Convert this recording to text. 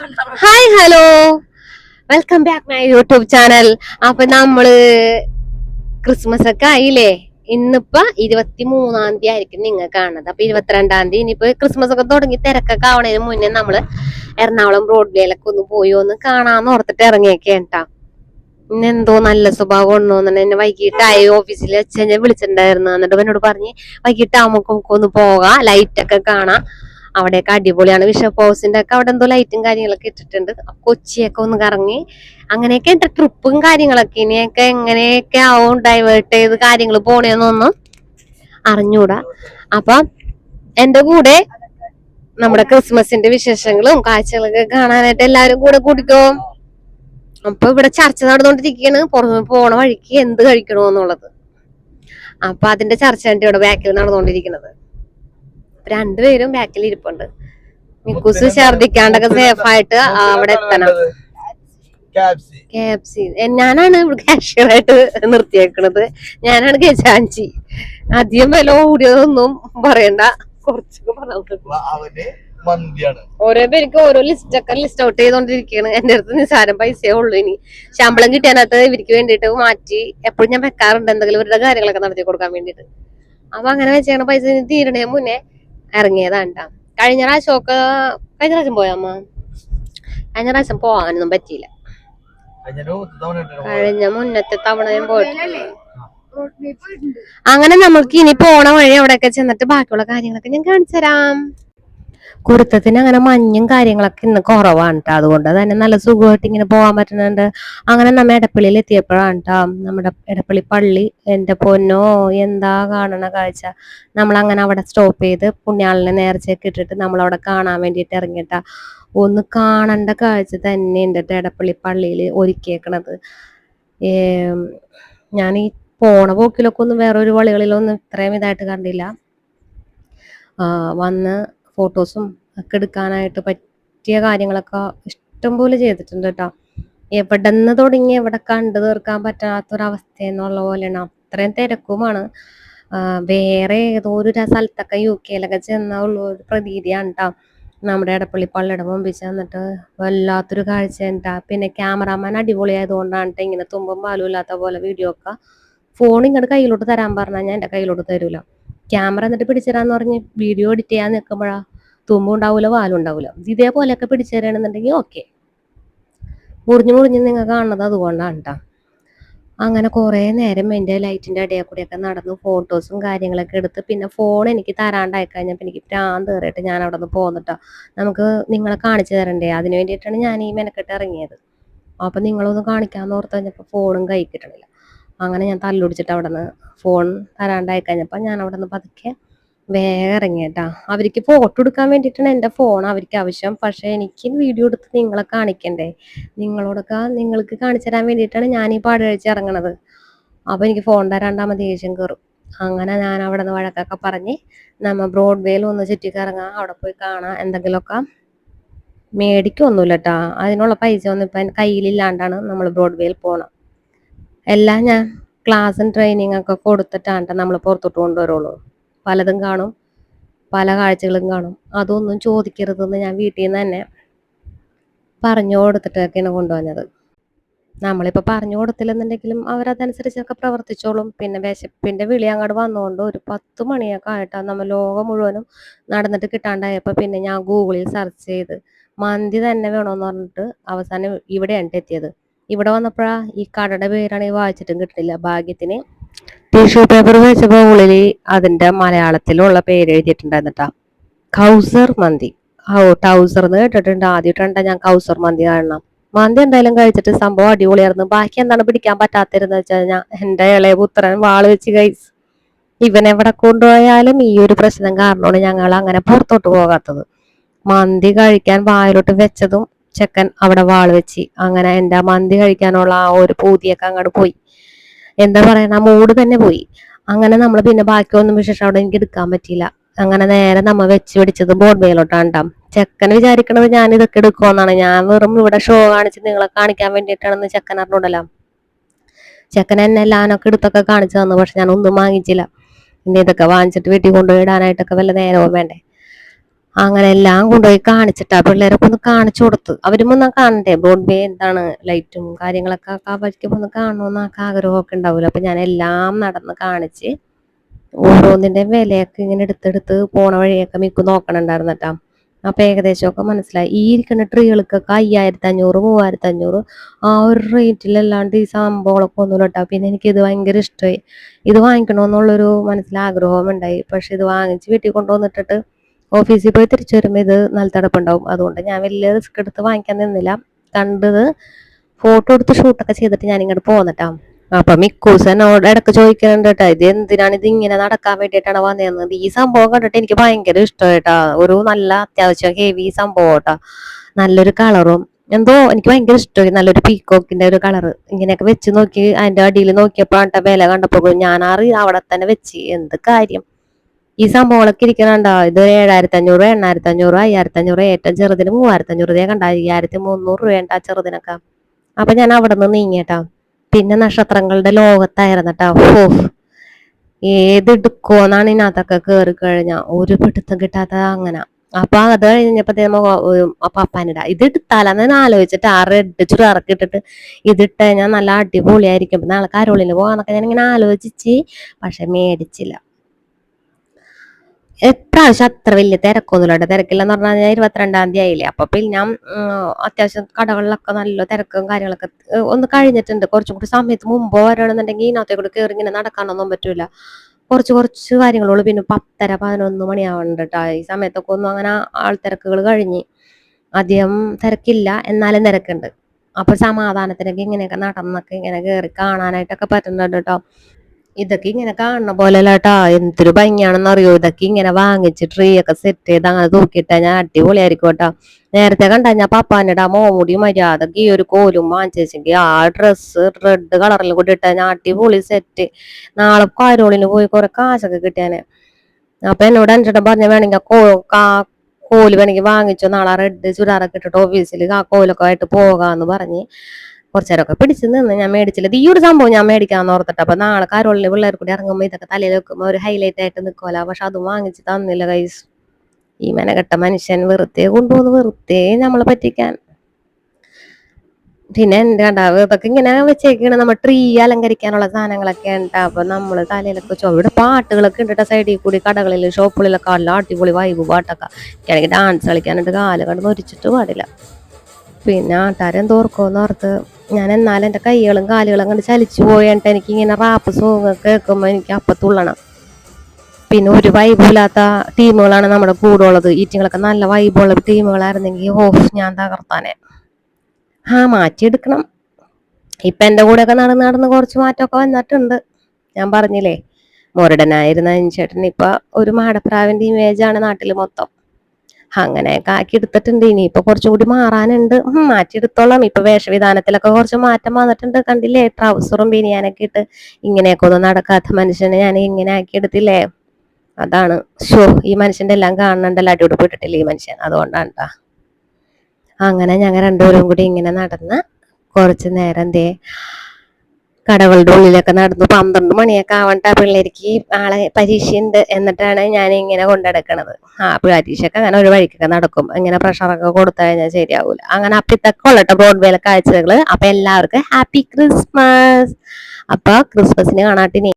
Hi hello welcome back my YouTube channel അപ്പൊ നമ്മൾ Christmas ഒക്കെ ആയില്ലേ? ഇന്നിപ്പോ ഇരുപത്തി മൂന്നാം തീയതി ആയിരിക്കും നിങ്ങൾ കാണുന്നത്. അപ്പൊ ഇരുപത്തിരണ്ടാം തീയതി ഇനിയിപ്പോ ക്രിസ്മസ് ഒക്കെ തുടങ്ങി തിരക്കൊക്കെ ആവണതിന് മുന്നേ നമ്മൾ എറണാകുളം ബ്രോഡ്വേയിലൊക്കെ ഒന്ന് പോയി ഒന്ന് കാണാന്ന് ഓർത്തിട്ട് ഇറങ്ങിയൊക്കെ കേട്ടാ എന്തോ നല്ല സ്വഭാവം ഉണ്ടോ എന്ന് വൈകിട്ടായി ഓഫീസിൽ വെച്ച് ഞാൻ വിളിച്ചിട്ടുണ്ടായിരുന്നു. എന്നിട്ട് എന്നോട് പറഞ്ഞ് വൈകിട്ടാവുമ്പോ നമുക്ക് ഒന്ന് പോകാം ലൈറ്റ് ഒക്കെ കാണാം. അവിടെയൊക്കെ അടിപൊളിയാണ്. ബിഷപ്പ് ഹൗസിന്റെ ഒക്കെ അവിടെ എന്തോ ലൈറ്റും കാര്യങ്ങളൊക്കെ ഇട്ടിട്ടുണ്ട്. കൊച്ചിയൊക്കെ ഒന്ന് കറങ്ങി അങ്ങനെയൊക്കെ എന്റെ ട്രിപ്പും കാര്യങ്ങളൊക്കെ ഇനിയൊക്കെ എങ്ങനെയൊക്കെ ആവും ഡൈവേർട്ട് ചെയ്ത് കാര്യങ്ങൾ പോണേന്നൊന്നും അറിഞ്ഞൂടാ. അപ്പൊ എന്റെ കൂടെ നമ്മുടെ ക്രിസ്മസിന്റെ വിശേഷങ്ങളും കാഴ്ചകളൊക്കെ കാണാനായിട്ട് എല്ലാവരും കൂടെ കൂടിക്കോ. അപ്പൊ ഇവിടെ ചർച്ച നടന്നുകൊണ്ടിരിക്കുകയാണ്. പുറമെ പോണ വഴിക്ക് എന്ത് കഴിക്കണോന്നുള്ളത് അപ്പൊ അതിന്റെ ചർച്ച ഇവിടെ ബാക്കിൽ നടന്നുകൊണ്ടിരിക്കുന്നത്. രണ്ടുപേരും ബാക്കിൽ ഇരിപ്പുണ്ട്. മിക്കൂസ് ഛർദിക്കാണ്ടൊക്കെ സേഫ് ആയിട്ട് അവിടെ എത്തണം. കാപ്സി ഞാനാണ് ഇവിടെ കാഷ്യറായിട്ട് നിർത്തിയേക്കണത്. ഞാനാണ് ഗജാഞ്ചി അധികം വില ഓടിയതൊന്നും പറയണ്ട. കുറച്ചൊക്കെ പറഞ്ഞു ഓരോ പേർക്ക് ഓരോ ലിസ്റ്റ് ഒക്കെ ലിസ്റ്റ് ഔട്ട് ചെയ്തോണ്ടിരിക്കുകയാണ് എന്റെ അടുത്ത് നിസ്സാരം പൈസയേ ഉള്ളൂ ഇനി. ശമ്പളം കിട്ടിയതിനകത്ത് ഇവർക്ക് വേണ്ടിയിട്ട് മാറ്റി എപ്പോഴും ഞാൻ വെക്കാറുണ്ട്. എന്തെങ്കിലും ഇവരുടെ കാര്യങ്ങളൊക്കെ നടത്തി കൊടുക്കാൻ വേണ്ടിയിട്ട്. അപ്പൊ അങ്ങനെ വെച്ചാണ് പൈസ തീരണേ മുന്നേ. ഇറങ്ങിയതാണ് ട്ടാ. കഴിഞ്ഞ പ്രാവശ്യം ഒക്കെ കഴിഞ്ഞ പ്രാവശ്യം പോയാ അമ്മ? കഴിഞ്ഞ പ്രാവശ്യം പോകാനൊന്നും പറ്റിയില്ല. കഴിഞ്ഞ മുന്നത്തെ തവണ ഞാൻ പോയിട്ടുണ്ട്. അങ്ങനെ നമ്മൾക്ക് ഇനി പോണ വഴി അവിടെയൊക്കെ ചെന്നിട്ട് ബാക്കിയുള്ള കാര്യങ്ങളൊക്കെ ഞാൻ കാണിച്ചു തരാം. കുരുത്തത്തിന് അങ്ങനെ മഞ്ഞും കാര്യങ്ങളൊക്കെ ഇന്ന് കുറവാണ് കേട്ടോ അതുകൊണ്ട് തന്നെ നല്ല സുഖമായിട്ട് ഇങ്ങനെ പോകാൻ പറ്റുന്നുണ്ട്. അങ്ങനെ നമ്മ എടപ്പള്ളിയിൽ എത്തിയപ്പോഴാണ് കേട്ടോ നമ്മുടെ എടപ്പള്ളി പള്ളി എന്റെ പൊന്നോ എന്താ കാണണ കാഴ്ച. നമ്മൾ അങ്ങനെ അവിടെ സ്റ്റോപ്പ് ചെയ്ത് പുണ്യാളിനെ നേർച്ചയൊക്കെ ഇട്ടിട്ട് നമ്മൾ അവിടെ കാണാൻ വേണ്ടിയിട്ട് ഇറങ്ങിയിട്ടാ ഒന്ന് കാണണ്ട കാഴ്ച തന്നെ ഉണ്ട് എടപ്പള്ളി പള്ളിയിൽ ഒരുക്കിയേക്കണത്. ഞാൻ ഈ പോണ പോക്കിലൊക്കെ ഒന്നും വേറൊരു വളികളിലൊന്നും ഇത്രയും ഇതായിട്ട് കണ്ടില്ല. വന്ന് ഫോട്ടോസും ഒക്കെ എടുക്കാനായിട്ട് പറ്റിയ കാര്യങ്ങളൊക്കെ ഇഷ്ടംപോലെ ചെയ്തിട്ടുണ്ട് കേട്ടോ. എവിടെ നിന്ന് തുടങ്ങി എവിടെ കണ്ടു തീർക്കാൻ പറ്റാത്തൊരവസ്ഥ എന്നുള്ള പോലെയാണ്. അത്രയും തിരക്കുമാണ്. വേറെ ഏതോ ഒരു സ്ഥലത്തൊക്കെ യു കെയിലൊക്കെ ചെന്ന ഉള്ള ഒരു പ്രതീതിയാണ് കേട്ടോ നമ്മുടെ എടപ്പള്ളി പള്ളിയുടെ മുമ്പിൽ ചെന്നിട്ട് വല്ലാത്തൊരു കാഴ്ച ഉണ്ടാ പിന്നെ ക്യാമറാമാൻ അടിപൊളിയായതുകൊണ്ടാണ് ട്ടോ ഇങ്ങനെ തുമ്പും പാലും ഇല്ലാത്ത പോലെ വീഡിയോ ഒക്കെ ഫോൺ ഇങ്ങോട്ട് കയ്യിലോട്ട് തരാൻ പറഞ്ഞാൽ ഞാൻ എന്റെ കയ്യിലോട്ട് തരൂല. ക്യാമറ എന്നിട്ട് പിടിച്ചേരാന്ന് പറഞ്ഞ് വീഡിയോ എഡിറ്റ് ചെയ്യാൻ നിൽക്കുമ്പോഴാ തുമ്പും ഉണ്ടാവില്ല വാലും ഉണ്ടാവില്ല ഇതേപോലെയൊക്കെ പിടിച്ചു തരാണെന്നുണ്ടെങ്കിൽ ഓക്കെ മുറിഞ്ഞു മുറിഞ്ഞ് നിങ്ങൾ കാണുന്നത് അതുകൊണ്ടാണ് കേട്ടോ അങ്ങനെ കുറേ നേരം എന്റെ ലൈറ്റിന്റെ ഇടയിൽ കൂടെയൊക്കെ നടന്നു ഫോട്ടോസും കാര്യങ്ങളൊക്കെ എടുത്ത് പിന്നെ ഫോൺ എനിക്ക് തരാണ്ടായി കഴിഞ്ഞപ്പോൾ എനിക്ക് പ്രാന്ത് കയറിയിട്ട് ഞാൻ അവിടെ നിന്ന് പോന്നിട്ടോ നമുക്ക് നിങ്ങളെ കാണിച്ചു തരണ്ടേ? അതിന് വേണ്ടിയിട്ടാണ് ഞാൻ ഈ മെനക്കെട്ട് ഇറങ്ങിയത്. അപ്പം നിങ്ങളൊന്ന് കാണിക്കാമെന്ന് ഓർത്ത് കഴിഞ്ഞപ്പോൾ ഫോണും കൈ കിട്ടണില്ല. അങ്ങനെ ഞാൻ തല്ലൊടിച്ചിട്ട് അവിടെ നിന്ന് ഫോൺ തരാണ്ടായി കഴിഞ്ഞപ്പോൾ ഞാൻ അവിടെ നിന്ന് പതുക്കെ വേഗം ഇറങ്ങി കേട്ടാ. അവർക്ക് ഫോട്ടോ എടുക്കാൻ വേണ്ടിയിട്ടാണ് എന്റെ ഫോൺ അവർക്ക് ആവശ്യം. പക്ഷേ എനിക്ക് വീഡിയോ എടുത്ത് നിങ്ങളെ കാണിക്കണ്ടേ? നിങ്ങളോടൊക്കെ നിങ്ങൾക്ക് കാണിച്ചു തരാൻ വേണ്ടിയിട്ടാണ് ഞാൻ ഈ പാടുകഴിച്ച് ഇറങ്ങണത്. അപ്പോൾ എനിക്ക് ഫോൺ തരാണ്ടാമത് ദേഷ്യം കയറും അങ്ങനെ ഞാൻ അവിടെ നിന്ന് വഴക്കൊക്കെ പറഞ്ഞ് നമ്മ ബ്രോഡ്വേയിൽ ഒന്ന് ചുറ്റിക്കിറങ്ങാം അവിടെ പോയി കാണാം. എന്തെങ്കിലുമൊക്കെ മേടിക്കൊന്നുമില്ല കേട്ടാ. അതിനുള്ള പൈസ ഒന്നും ഇപ്പം കയ്യിലില്ലാണ്ടാണ് നമ്മൾ ബ്രോഡ്വേയിൽ പോകണം എല്ലാം ഞാൻ ക്ലാസ്സും ട്രെയിനിങ് ഒക്കെ കൊടുത്തിട്ടാണ് നമ്മൾ പുറത്തോട്ട് കൊണ്ടുവരുള്ളൂ. പലതും കാണും പല കാഴ്ചകളും കാണും. അതൊന്നും ചോദിക്കരുതെന്ന് ഞാൻ വീട്ടിൽ നിന്ന് തന്നെ പറഞ്ഞു കൊടുത്തിട്ടൊക്കെയാണ് കൊണ്ടുവന്നത്. നമ്മളിപ്പോൾ പറഞ്ഞു കൊടുത്തില്ലെന്നുണ്ടെങ്കിലും അവരതനുസരിച്ചൊക്കെ പ്രവർത്തിച്ചോളും. പിന്നെ വിശപ്പിന്റെ വിളി അങ്ങോട്ട് വന്നുകൊണ്ട് ഒരു പത്ത് മണിയൊക്കെ ആയിട്ടാണ് നമ്മൾ ലോകം മുഴുവനും നടന്നിട്ട് കിട്ടാണ്ടായപ്പോൾ പിന്നെ ഞാൻ ഗൂഗിളിൽ സെർച്ച് ചെയ്ത് മന്തി തന്നെ വേണമെന്ന് പറഞ്ഞിട്ട് അവസാനം ഇവിടെയാണ് എത്തിയത് ഇവിടെ വന്നപ്പോഴാ ഈ കടയുടെ പേരാണെങ്കിൽ വായിച്ചിട്ടും കിട്ടില്ല ഭാഗ്യത്തിന്. ടിഷ്യൂ പേപ്പർ വെച്ചപ്പോൾ ഉള്ളിൽ അതിന്റെ മലയാളത്തിലുള്ള പേര് എഴുതിയിട്ടുണ്ടായിരുന്നിട്ടാ കൗസർ മന്തി. ഓ ടൗസർ എന്ന് കേട്ടിട്ടുണ്ട്. ആദ്യമായിട്ടാണ് ഞാൻ കൗസർ മന്തി കാണണം. മന്തി എന്തായാലും കഴിച്ചിട്ട് സംഭവം അടിപൊളിയായിരുന്നു. ബാക്കി എന്താണ് പിടിക്കാൻ പറ്റാത്തിരുന്ന് വെച്ചാൽ ഞാൻ എന്റെ ഇളയ പുത്രൻ വാൾ വെച്ച് കഴിച്ച് ഇവൻ എവിടെ കൊണ്ടുപോയാലും ഈ ഒരു പ്രശ്നം കാരണമാണ് ഞങ്ങൾ അങ്ങനെ പുറത്തോട്ട് പോകാത്തത്. മന്തി കഴിക്കാൻ വായിലോട്ട് വെച്ചതും ചെക്കൻ അവിടെ വാൾ വെച്ച് അങ്ങനെ എന്താ മന്തി കഴിക്കാനുള്ള ആ ഒരു പൂതിയൊക്കെ അങ്ങോട്ട് പോയി. എന്താ പറയണ ആ മൂഡ് തന്നെ പോയി. അങ്ങനെ നമ്മൾ പിന്നെ ബാക്കിയൊന്നും വിശേഷം അവിടെ എനിക്ക് എടുക്കാൻ പറ്റിയില്ല. അങ്ങനെ നേരെ നമ്മ വെച്ച് പിടിച്ചത് ബോർഡ്വേയിലോട്ടാണ് ട്ടോ. ചെക്കൻ വിചാരിക്കണത് ഞാൻ ഇതൊക്കെ എടുക്കുമെന്നാണ് ഞാൻ വെറും ഇവിടെ ഷോ കാണിച്ച് നിങ്ങളെ കാണിക്കാൻ വേണ്ടിയിട്ടാണെന്ന് ചെക്കൻ അറിഞ്ഞൂടല്ലോ ചെക്കൻ എന്നെ എല്ലാനൊക്കെ എടുത്തൊക്കെ കാണിച്ചു തന്നു പക്ഷെ ഞാൻ ഒന്നും വാങ്ങിച്ചില്ല. പിന്നെ ഇതൊക്കെ വാങ്ങിച്ചിട്ട് വീട്ടിൽ കൊണ്ടുപോയി ഇടാനായിട്ടൊക്കെ വല്ല നേരവും വേണ്ടേ? അങ്ങനെ എല്ലാം കൊണ്ടുപോയി കാണിച്ചിട്ടാ പിള്ളേരൊക്കെ ഒന്ന് കാണിച്ചു കൊടുത്ത്. അവരും ഒന്ന് കാണണ്ടേ? ബ്രോഡ്വേ എന്താണ് ലൈറ്റും കാര്യങ്ങളൊക്കെ ആ വഴിക്ക് ഒന്ന് കാണണമെന്നൊക്കെ ആഗ്രഹമൊക്കെ ഉണ്ടാവില്ല അപ്പൊ ഞാൻ എല്ലാം നടന്ന് കാണിച്ച് ഓരോന്നിന്റെ വിലയൊക്കെ ഇങ്ങനെ എടുത്തെടുത്ത് പോണ വഴിയൊക്കെ മിക്കു നോക്കണുണ്ടായിരുന്നട്ടാ അപ്പൊ ഏകദേശമൊക്കെ മനസ്സിലായി. ഈ ഇരിക്കുന്ന ട്രീകൾക്കൊക്കെ അയ്യായിരത്തി അഞ്ഞൂറ് മൂവായിരത്തി അഞ്ഞൂറ് ആ ഒരു റേറ്റിലല്ലാണ്ട് ഈ സംഭവങ്ങളൊക്കെ ഒന്നും കേട്ടോ. പിന്നെ ഇത് ഭയങ്കര ഇഷ്ടമായി ഇത് വാങ്ങിക്കണമെന്നുള്ളൊരു മനസ്സിലാഗ്രഹവും ഉണ്ടായി. പക്ഷെ ഇത് വാങ്ങിച്ച് വീട്ടിൽ കൊണ്ടുവന്നിട്ടിട്ട് ഓഫീസിൽ പോയി തിരിച്ചു വരുമ്പോൾ ഇത് നല്ല തടപ്പുണ്ടാവും അതുകൊണ്ട് ഞാൻ വലിയ റിസ്ക് എടുത്ത് വാങ്ങിക്കാൻ നിന്നില്ല. കണ്ടത് ഫോട്ടോ എടുത്ത് ഷൂട്ടൊക്കെ ചെയ്തിട്ട് ഞാൻ ഇങ്ങോട്ട് പോന്നിട്ടാ അപ്പൊ മിക്കൂസ് എന്നോട് ഇടയ്ക്ക് ചോദിക്കുന്നുണ്ട് കേട്ടോ ഇത് എന്തിനാണ് ഇത് ഇങ്ങനെ നടക്കാൻ വേണ്ടിയിട്ടാണ് വന്നതെന്ന് ഈ സംഭവം കണ്ടിട്ട് എനിക്ക് ഭയങ്കര ഇഷ്ടമായിട്ടാ ഒരു നല്ല അത്യാവശ്യം ഹെവി സംഭവം കേട്ടോ നല്ലൊരു കളറും എന്തോ എനിക്ക് ഭയങ്കര ഇഷ്ടമായി നല്ലൊരു പീക്കോക്കിന്റെ ഒരു കളർ ഇങ്ങനെയൊക്കെ വെച്ച് നോക്കി അതിന്റെ അടിയിൽ നോക്കിയപ്പോ ആട്ട വില കണ്ടപ്പോ ഞാൻ അറി അവിടെ തന്നെ വെച്ച്. എന്ത് കാര്യം? ഈ സംഭവങ്ങളൊക്കെ ഇരിക്കണുണ്ടോ? ഇത് ഏഴായിരത്തി അഞ്ഞൂറ് എണ്ണായിരത്തി അഞ്ഞൂറ് അയ്യായിരത്തി അഞ്ഞൂറ് ഏറ്റവും ചെറുതിന് മൂവായിരത്തി അഞ്ഞൂറ് ഇതേ കണ്ട അയ്യായിരത്തി മുന്നൂറ് രൂപ ആ ചെറുതിനൊക്കെ. അപ്പൊ ഞാൻ അവിടെ നിന്ന് നീങ്ങിയട്ടോ പിന്നെ നക്ഷത്രങ്ങളുടെ ലോകത്തായിരുന്നട്ടാ ഓ ഏതെടുക്കോന്നാണ് ഇതിനകത്തൊക്കെ കേറി കഴിഞ്ഞ. ഒരു പിടുത്തം കിട്ടാത്ത അങ്ങനെ. അപ്പൊ അത് കഴിഞ്ഞപ്പോ അപ്പൊ അപ്പാനിട. ഇത് എടുത്താലെന്ന് ഞാൻ ആലോചിച്ചിട്ട് ആ റെഡ് ചുരിദാറൊക്കെ ഇട്ടിട്ട് ഇതിട്ട് കഴിഞ്ഞാൽ നല്ല അടിപൊളിയായിരിക്കും. നാളെ കരോളിന് പോകാന്നൊക്കെ ഞാൻ ഇങ്ങനെ ആലോചിച്ച് പക്ഷെ മേടിച്ചില്ല. എപ്രാവശ്യം അത്ര വലിയ തിരക്കൊന്നുമില്ല കേട്ടോ. തിരക്കില്ലെന്ന് പറഞ്ഞു കഴിഞ്ഞാൽ ഇരുപത്തിരണ്ടാം തീയതി ആയില്ലേ? അപ്പൊ പിന്നെ ഞാൻ അത്യാവശ്യം കടകളിലൊക്കെ നല്ല തിരക്കും കാര്യങ്ങളൊക്കെ ഒന്ന് കഴിഞ്ഞിട്ടുണ്ട്. കുറച്ചും കൂടി സമയത്ത് മുമ്പ് വരണമെന്നുണ്ടെങ്കിൽ ഇതിനകത്തെ കൂടെ കയറി ഇങ്ങനെ നടക്കാനൊന്നും പറ്റൂല. കുറച്ച് കുറച്ച് കാര്യങ്ങളുള്ളൂ. പിന്നെ പത്തര പതിനൊന്ന് മണിയാവുന്നുണ്ട് ഈ സമയത്തൊക്കെ ഒന്നും അങ്ങനെ ആൾത്തിരക്കുകൾ കഴിഞ്ഞ് അധികം തിരക്കില്ല. എന്നാലും തിരക്കുണ്ട്. അപ്പൊ സമാധാനത്തിനൊക്കെ ഇങ്ങനെയൊക്കെ നടന്നൊക്കെ ഇങ്ങനെ കയറി കാണാനായിട്ടൊക്കെ പറ്റുന്നുണ്ട് കേട്ടോ ഇതൊക്കെ ഇങ്ങനെ കാണുന്ന പോലെ കേട്ടാ എന്തൊരു ഭംഗിയാണെന്ന് അറിയോ? ഇതൊക്കെ ഇങ്ങനെ വാങ്ങിച്ച് ട്രീ ഒക്കെ സെറ്റ് ചെയ്ത് അങ്ങനെ തൂക്കിയിട്ടാ ഞാൻ അടിപൊളിയായിരിക്കും കേട്ടോ. നേരത്തെ കണ്ട ഞാൻ പപ്പാനിട മോമുടി മര്യാദയ്ക്ക് ഈ ഒരു കോലും വാങ്ങിച്ചെങ്കിൽ ആ ഡ്രസ്സ് റെഡ് കളറിൽ കൂടി ഇട്ടാ ഞാൻ അടിപൊളി സെറ്റ് നാളെ കാരോളിന് പോയി കുറെ കാശൊക്കെ കിട്ടിയാനെ. അപ്പൊ എന്നോട് അഞ്ചേട്ടൻ പറഞ്ഞ വേണമെങ്കിൽ കോ കോൽ വേണമെങ്കിൽ വാങ്ങിച്ചോ. നാളെ റെഡ് ചുരിദാറൊക്കെ ഇട്ടിട്ട് ഓഫീസിൽ ആ കോലൊക്കെ ആയിട്ട് പോകാന്ന് പറഞ്ഞ്. കുറച്ചേരൊക്കെ പിടിച്ച് നിന്ന് ഞാൻ മേടിച്ചില്ല. ഈ ഒരു സംഭവം ഞാൻ മേടിക്കാന്ന് ഓർത്തിട്ട് അപ്പൊ നാളെ കാരോളിന് പിള്ളേർ കൂടി ഇറങ്ങുമ്പോൾ ഇതൊക്കെ തലയിൽ വെക്കുമ്പോൾ ഒരു ഹൈലൈറ്റ് ആയിട്ട് നിൽക്കുമല്ലോ പക്ഷെ അതും വാങ്ങിച്ച് തന്നില്ല കൈസ് ഈ മെനകെട്ട മനുഷ്യൻ വെറുതെ കൊണ്ടുപോകുന്നു. വെറുതെ നമ്മളെ പറ്റിക്കാൻ. പിന്നെ എന്റെ കണ്ടാവ്? ഇതൊക്കെ ഇങ്ങനെ വെച്ചേക്കാണ് നമ്മ ട്രീ അലങ്കരിക്കാനുള്ള സാധനങ്ങളൊക്കെ ഉണ്ട്. അപ്പൊ നമ്മൾ തലയിലൊക്കെ വെച്ചോ ഇവിടെ പാട്ടുകളൊക്കെ ഉണ്ട് സൈഡിൽ കൂടി. കടകളിൽ ഷോപ്പുകളിലൊക്കെ നല്ല അടിപൊളി വൈബ് പാട്ടൊക്കെ. എനിക്ക് ഡാൻസ് കളിക്കാനായിട്ട് കാൽ കണ്ട് മരിച്ചിട്ട് പാടില്ല. പിന്നെ ആട്ടാരെന്തോർക്കോന്ന് എന്തോർക്കോന്ന് ഓർത്ത്. ഞാൻ എന്നാലും എന്റെ കൈകളും കാലുകളും അങ്ങനെ ചലിച്ചു പോയിട്ട് എനിക്ക് ഇങ്ങനെ റാപ്പ് സോങ് കേൾക്കുമ്പോൾ എനിക്ക് അപ്പത്തുള്ളണം പിന്നെ ഒരു വൈബില്ലാത്ത ടീമുകളാണ് നമ്മുടെ കൂടെ ഉള്ളത്. ഈറ്റിങ്ങളൊക്കെ നല്ല വൈബുള്ള ടീമുകളായിരുന്നെങ്കിൽ ഓ ഞാൻ തകർത്താനെ. ആ മാറ്റിയെടുക്കണം. ഇപ്പം എന്റെ കൂടെയൊക്കെ നടന്ന് നടന്ന് കുറച്ച് മാറ്റമൊക്കെ വന്നിട്ടുണ്ട്. ഞാൻ പറഞ്ഞില്ലേ മുരടനായിരുന്ന ചേട്ടൻ ഇപ്പം ഒരു മാടപ്രാവിന്റെ ഇമേജാണ് നാട്ടിൽ മൊത്തം. അങ്ങനെയൊക്കെ ആക്കി എടുത്തിട്ടുണ്ട് ഇനിയിപ്പൊ കുറച്ചും കൂടി മാറാനുണ്ട്. മാറ്റി മാറ്റിയെടുത്തോളാം. ഇപ്പൊ വേഷവിധാനത്തിലൊക്കെ കുറച്ച് മാറ്റം വന്നിട്ടുണ്ട്. കണ്ടില്ലേ? ട്രൗസറും ബിരിയാനൊക്കെ ഇട്ട് ഇങ്ങനെയൊക്കെ ഒന്നും നടക്കാത്ത മനുഷ്യനെ ഞാൻ ഇങ്ങനെ ആക്കി എടുത്തില്ലേ അതാണ്. ഷോ ഈ മനുഷ്യന്റെ എല്ലാം കാണുന്നുണ്ടല്ലോ അടിയോട് പോയിട്ടില്ല ഈ മനുഷ്യൻ? അതുകൊണ്ടാണ് അങ്ങനെ ഞങ്ങൾ രണ്ടുപേരും കൂടി ഇങ്ങനെ നടന്ന് കുറച്ച് നേരം എന്തേ കടകളുടെ ഉള്ളിലൊക്കെ നടന്നു. പന്ത്രണ്ട് മണിയൊക്കെ ആവണ്ട പിള്ളേർക്ക് ആളെ പരീക്ഷയുണ്ട് എന്നിട്ടാണ് ഞാൻ ഇങ്ങനെ കൊണ്ടെടുക്കണത് ആ പരീക്ഷയൊക്കെ അങ്ങനെ ഒരു വഴിക്കൊക്കെ നടക്കും. ഇങ്ങനെ പ്രഷറൊക്കെ കൊടുത്തു കഴിഞ്ഞാൽ ശരിയാവൂല. അങ്ങനെ അപ്പിത്തൊക്കെ ഉള്ളട്ടോ ബ്രോഡ്വേയിലെ കാഴ്ചകൾ. അപ്പൊ എല്ലാവർക്കും ഹാപ്പി ക്രിസ്മസ് അപ്പൊ ക്രിസ്മസിന് കാണാട്ടിനി.